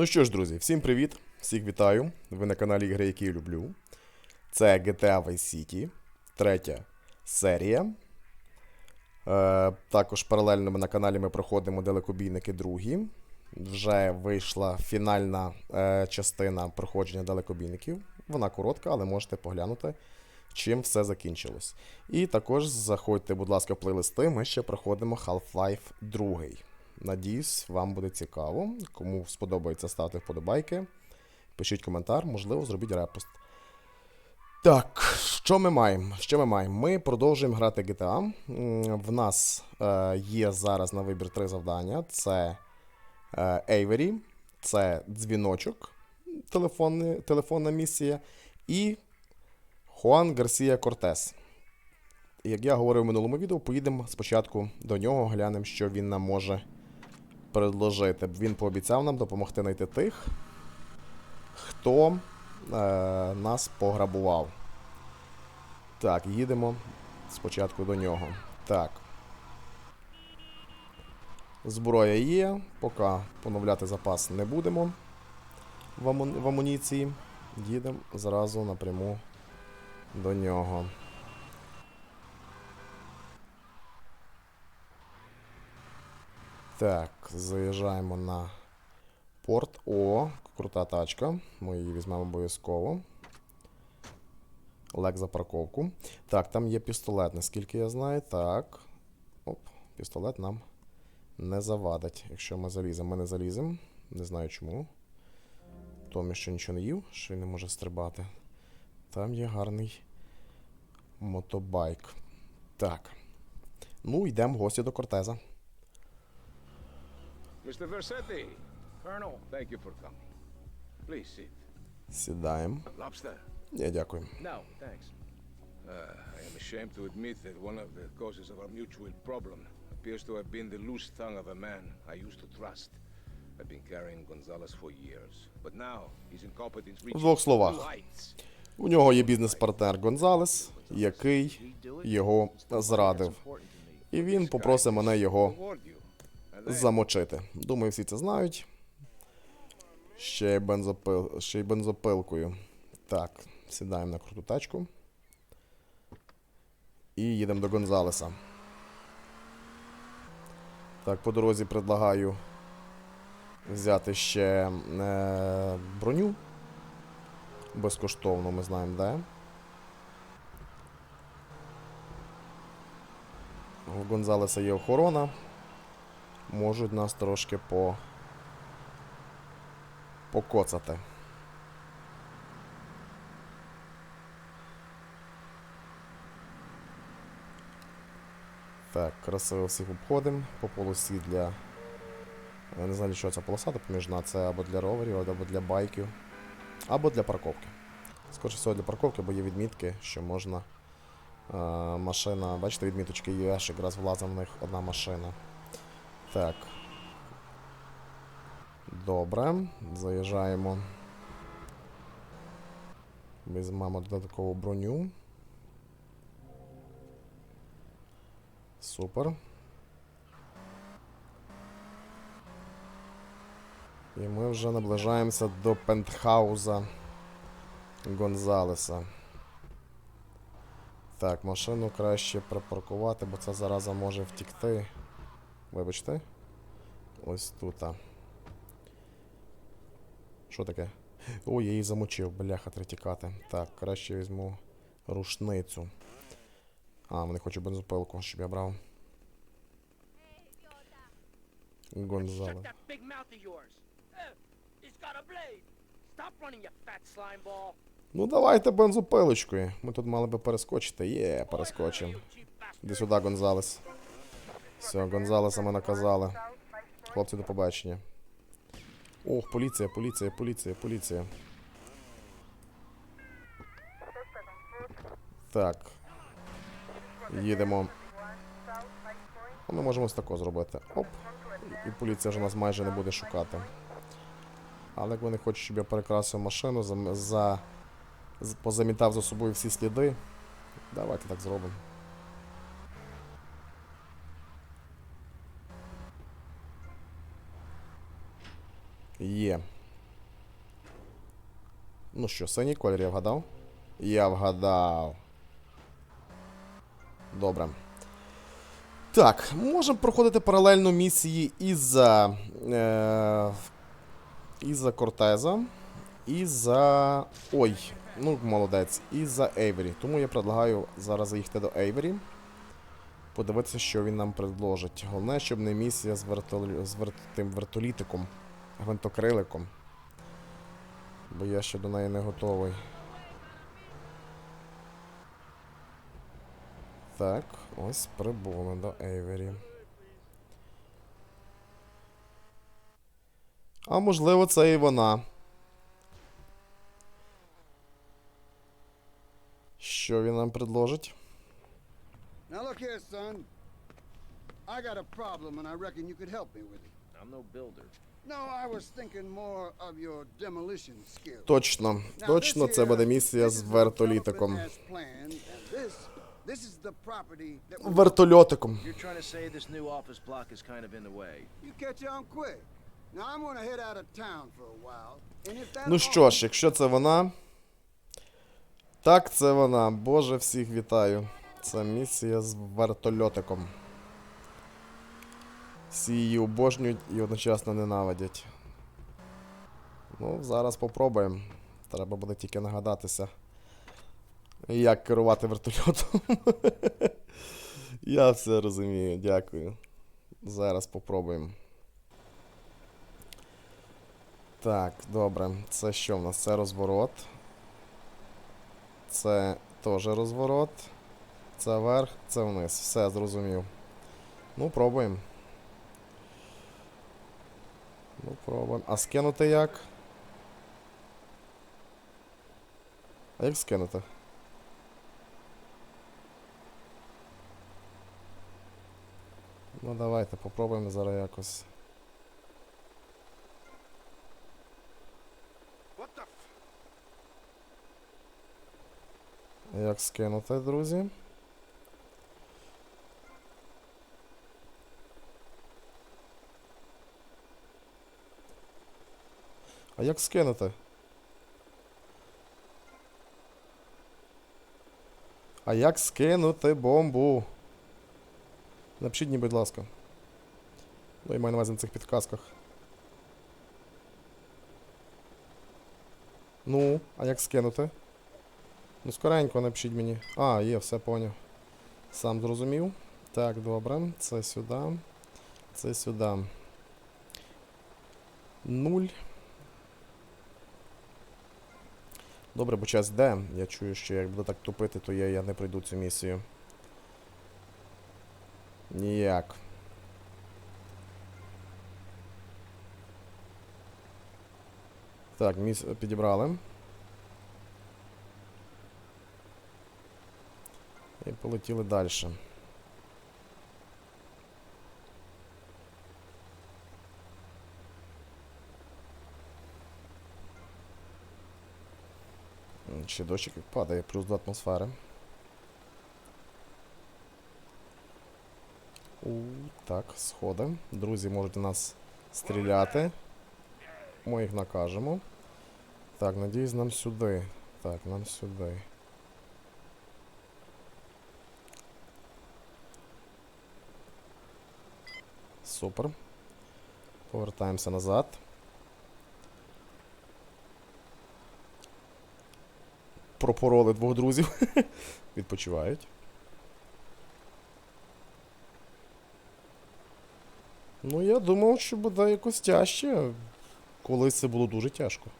Ну що ж, друзі, всім привіт! Всіх вітаю! Ви на каналі Ігри, які я люблю. Це GTA Vice City, третя серія. Е, також паралельно ми на каналі ми проходимо далекобійники другі. Вже вийшла фінальна е, частина проходження далекобійників. Вона коротка, але можете поглянути, чим все закінчилось. І також заходьте, будь ласка, в плейлисти. Ми ще проходимо Half-Life 2. Надіюсь, вам буде цікаво. Кому сподобається, ставте вподобайки. Пишіть коментар, можливо, зробіть репост. Так, що ми маємо? Що ми маємо? Ми продовжуємо грати GTA. В нас е, є зараз на вибір три завдання: це е, це дзвіночок, телефонний, телефонна місія, і Хуан Гарсія Кортес. Як я говорив в минулому відео, поїдемо спочатку до нього, глянемо, що він нам може предложити. Він пообіцяв нам допомогти знайти тих, хто е, нас пограбував. Так, їдемо спочатку до нього. Так. Зброя є, поки поновляти запас не будемо в, амуніції. Їдемо зразу напряму до нього. Так, заїжджаємо на порт. О, крута тачка. Ми її візьмемо обов'язково. Лек за парковку. Так, там є пістолет, наскільки я знаю. Так. Оп, пістолет нам не завадить. Якщо ми заліземо, ми не заліземо. Не знаю чому. Томі ще нічого не їв, що він не може стрибати. Там є гарний мотобайк. Так. Ну, йдемо гості до Кортеза. Mr. Versetti. Colonel. Thank you for coming. Please sit. Сідаємо. Lobster? Ні, дякую. No, thanks. Uh, I am ashamed to admit that one of the causes of our mutual problem appears to have been the loose tongue of a man I used to trust. I've been carrying Gonzalez for years, but now his incompetence reaches двох словах. У нього є бізнес-партнер Гонзалес, який його зрадив. І він попросив мене його замочити. Думаю, всі це знають. Ще й, бензопил... Ще й бензопилкою. Так, сідаємо на круту тачку. І їдемо до Гонзалеса. Так, по дорозі предлагаю взяти ще е, броню. Безкоштовно, ми знаємо, де. У Гонзалеса є охорона можуть нас трошки по... покоцати. Так, красиво всіх обходимо по полосі для. Я не знаю, що це полоса допоміжна, це або для роверів, або для байків, або для парковки. Скоріше всього для парковки, бо є відмітки, що можна. Е, машина, бачите, відміточки є, якраз влазить в них одна машина. Так. Добре. Заїжджаємо. Візьмемо додаткову броню. Супер. І ми вже наближаємося до пентхауза Гонзалеса. Так, машину краще припаркувати, бо ця зараза може втікти. Вибачте. Ось тут. Що таке? Ой, я її замочив, бляха, треба тікати. Так, краще візьму рушницю. А, мене хочу бензопилку, щоб я брав. Yours. Uh. Ну давайте бензопилочкою. Ми тут мали би перескочити. Є, перескочимо. Іди сюди, Гонзалес. Все, Гонзалеса ми наказали. Хлопці, до побачення. Ох, поліція, поліція, поліція, поліція. Так. Їдемо. Ми можемо ось тако зробити. Оп. І поліція вже нас майже не буде шукати. Але як вони хочуть, щоб я перекрасив машину, за, за, позамітав за собою всі сліди. Давайте так зробимо. Є. Ну що, синій колір я вгадав? Я вгадав. Добре. Так, можемо проходити паралельно місії із-за. Е, із-за Кортеза. І за. Ой, ну молодець. І за Ейвері. Тому я предлагаю зараз заїхати до Ейвері. Подивитися, що він нам предложить. Головне, щоб не місія з, вертолі... з вер... тим вертолітиком, гвинтокриликом. Бо я ще до неї не готовий. Так, ось прибули до Ейвері. А можливо, це і вона. Що він нам предложить? Now look here, son. I got a problem, and I reckon you could help me with it. I'm no builder. Точно, точно це буде місія з вертолітиком. Вертольотиком. Ну що ж, якщо це вона. Так, це вона. Боже, всіх вітаю. Це місія з вертольотиком. Всі її обожнюють і одночасно ненавидять. Ну, зараз попробуємо. Треба буде тільки нагадатися, як керувати вертольотом. Я все розумію, дякую. Зараз попробуємо. Так, добре. Це що в нас? Це розворот. Це теж розворот. Це вверх, це вниз. Все, зрозумів. Ну, пробуємо. Ну, пробуємо. А скинути як? А як скинути? Ну, давайте, попробуємо зараз якось. Як скинути, друзі? А як скинути? А як скинути бомбу? Напишіть мені, будь ласка. Ну, я маю на увазі на цих підказках. Ну, а як скинути? Ну, скоренько напишіть мені. А, є, все поняв. Сам зрозумів. Так, добре. Це сюди. Це сюди. Нуль. Добре, бо час йде. Я чую, що як буду так тупити, то я, я не пройду цю місію. Ніяк. Так, міс підібрали. І полетіли далі. Ще дощик падає, плюс до атмосфери. У, так, сходи. Друзі можуть у нас стріляти. Ми їх накажемо. Так, надіюсь, нам сюди. Так, нам сюди. Супер. Повертаємося назад. Пропороли двох друзів. Відпочивають. Ну, я думав, що буде якось тяжче. Колись це було дуже тяжко.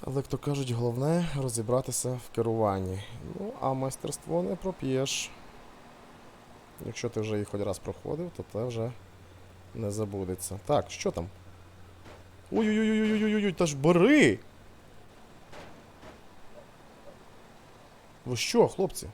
Але, як то кажуть, головне розібратися в керуванні. Ну, а майстерство не проп'єш. Якщо ти вже їх хоч раз проходив, то це вже не забудеться. Так, що там? Ой-ой-ой-ой-ой-ой, та ж бери! Ви що, хлопці?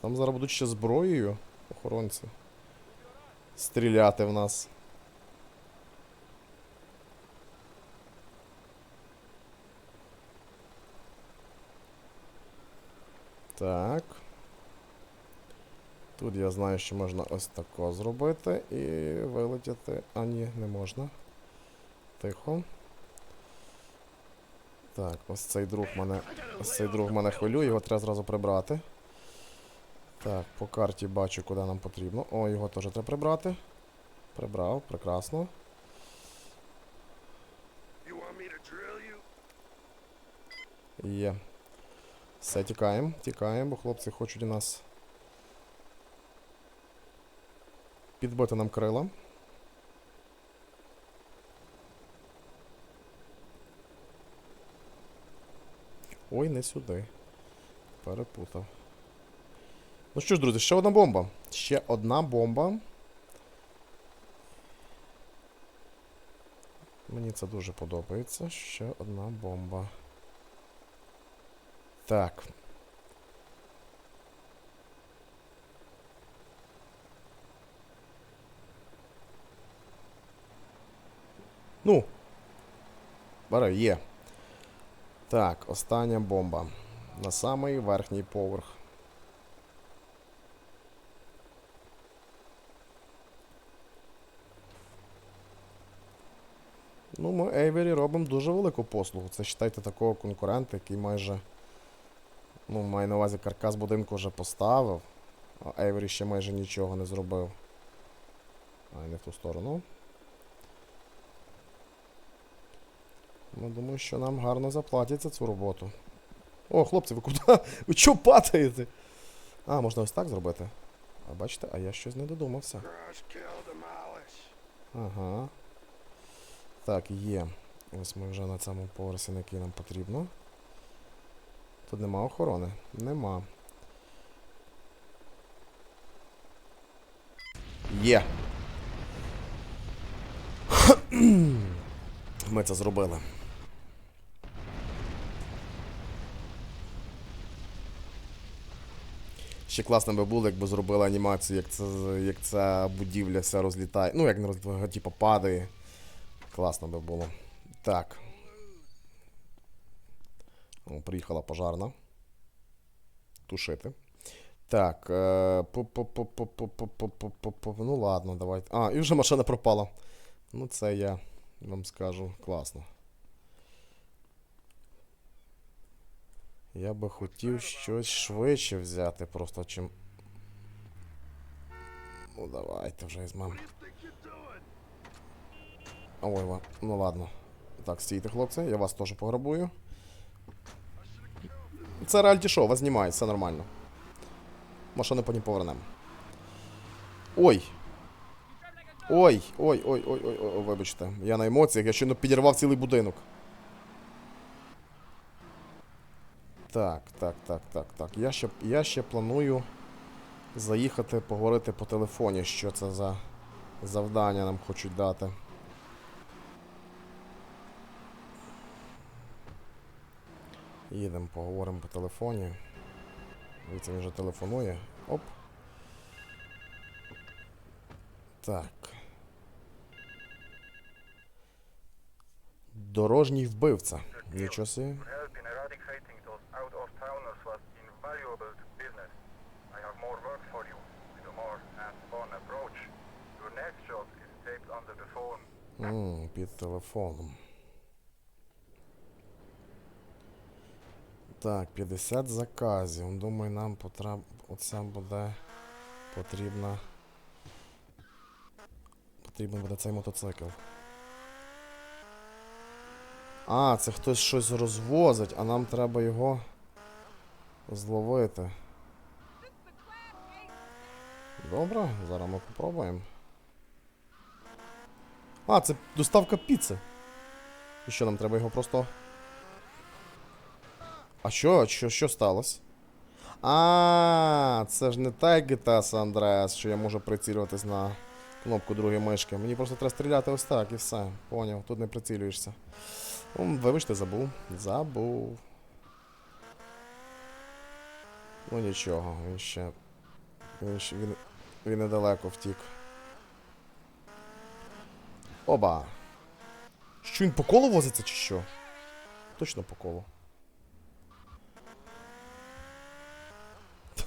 Там зараз будуть ще зброєю охоронці. Стріляти в нас. Так. Тут я знаю, що можна ось тако зробити і вилетіти. А ні, не можна. Тихо. Так, ось цей друг мене. Ось цей друг мене хвилює, його треба зразу прибрати. Так, по карті бачу, куди нам потрібно. О, його теж треба прибрати. Прибрав, прекрасно. Є. Все, тікаємо, тікаємо, бо хлопці хочуть у нас підбити нам крила. Ой, не сюди. Перепутав. Ну що ж, друзі, ще одна бомба. Ще одна бомба. Мені це дуже подобається. Ще одна бомба. Так. Ну. Бери, є. Так, остання бомба. На самий верхній поверх. Ну, ми Ейвері робимо дуже велику послугу. Це вважайте такого конкурента, який майже. Ну, маю на увазі каркас будинку вже поставив, а Ейвері ще майже нічого не зробив. А, не в ту сторону. Ну, думаю, що нам гарно заплатять за цю роботу. О, хлопці, ви куди? Ви чого падаєте? А, можна ось так зробити. А бачите, а я щось не додумався. Ага. Так, є. Ось ми вже на цьому поверсі, на який нам потрібно. Тут нема охорони? Нема. Є. Ми це зробили. Ще класно би було, якби зробили анімацію, як це, як ця будівля вся розлітає. Ну, як не розлітає, типу падає. Класно би було. Так. О, Приїхала пожарна. Тушити. Так. Ну ладно, давайте. А, і вже машина пропала. Ну це я вам скажу класно. Я би хотів щось швидше взяти, просто чим. Ну давайте вже візьмемо. Ой, ва- ну ладно. Так, стійте, хлопці, я вас теж пограбую. Це реальті шоу, вас знімають, все нормально. Машину потім повернемо. Ой! Ой, ой, ой, ой, ой, ой, вибачте. Я на емоціях, я щойно підірвав цілий будинок. Так, так, так, так, так. Я ще, я ще планую заїхати поговорити по телефоні, що це за завдання нам хочуть дати. Їдемо, поговоримо по телефоні. Дивіться, він вже телефонує. Оп. Так. Дорожній вбивця. Нічого собі. Телефоном. Так, 50 заказів. Думаю, нам потріб... Оце буде потрібна. Потрібен буде цей мотоцикл. А, це хтось щось розвозить, а нам треба його зловити. Добре, зараз ми попробуємо. А, це доставка піци. І що, нам треба його просто. А що? Що, що сталося? А, це ж не так GTA San Andreas, що я можу прицілюватись на кнопку другої мишки. Мені просто треба стріляти ось так і все. Поняв, тут не прицілюєшся. Ну, вибачте, забув. Забув. Ну нічого, він ще. Він, ще, він, він недалеко втік. Оба. Що він по колу возиться чи що? Точно по колу.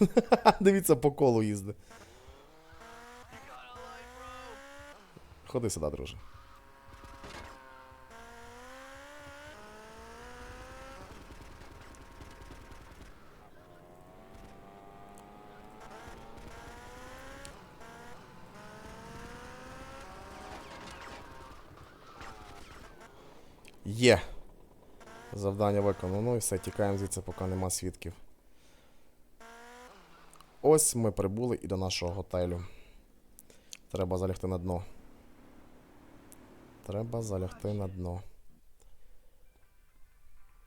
Дивіться, по колу їздить. Ходи сюди, друже. Є. Завдання виконано. Ну і все, тікаємо звідси, поки нема свідків. Ось ми прибули і до нашого готелю. Треба залягти на дно. Треба залягти на дно.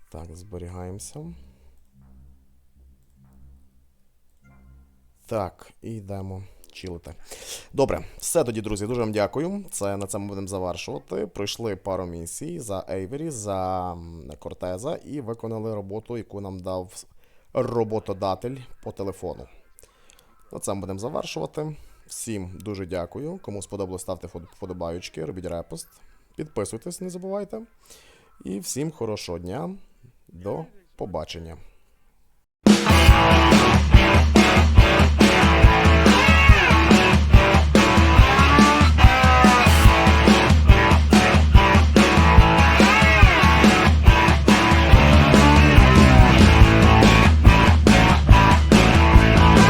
Так, зберігаємося. Так, і йдемо чилити. Добре, все тоді, друзі, дуже вам дякую. Це на цьому будемо завершувати. Пройшли пару місій за Ейвері, за Кортеза і виконали роботу, яку нам дав роботодатель по телефону. На цьому будемо завершувати. Всім дуже дякую. Кому сподобалось, ставте впод- вподобаючки, робіть репост. Підписуйтесь, не забувайте. І всім хорошого дня. До побачення.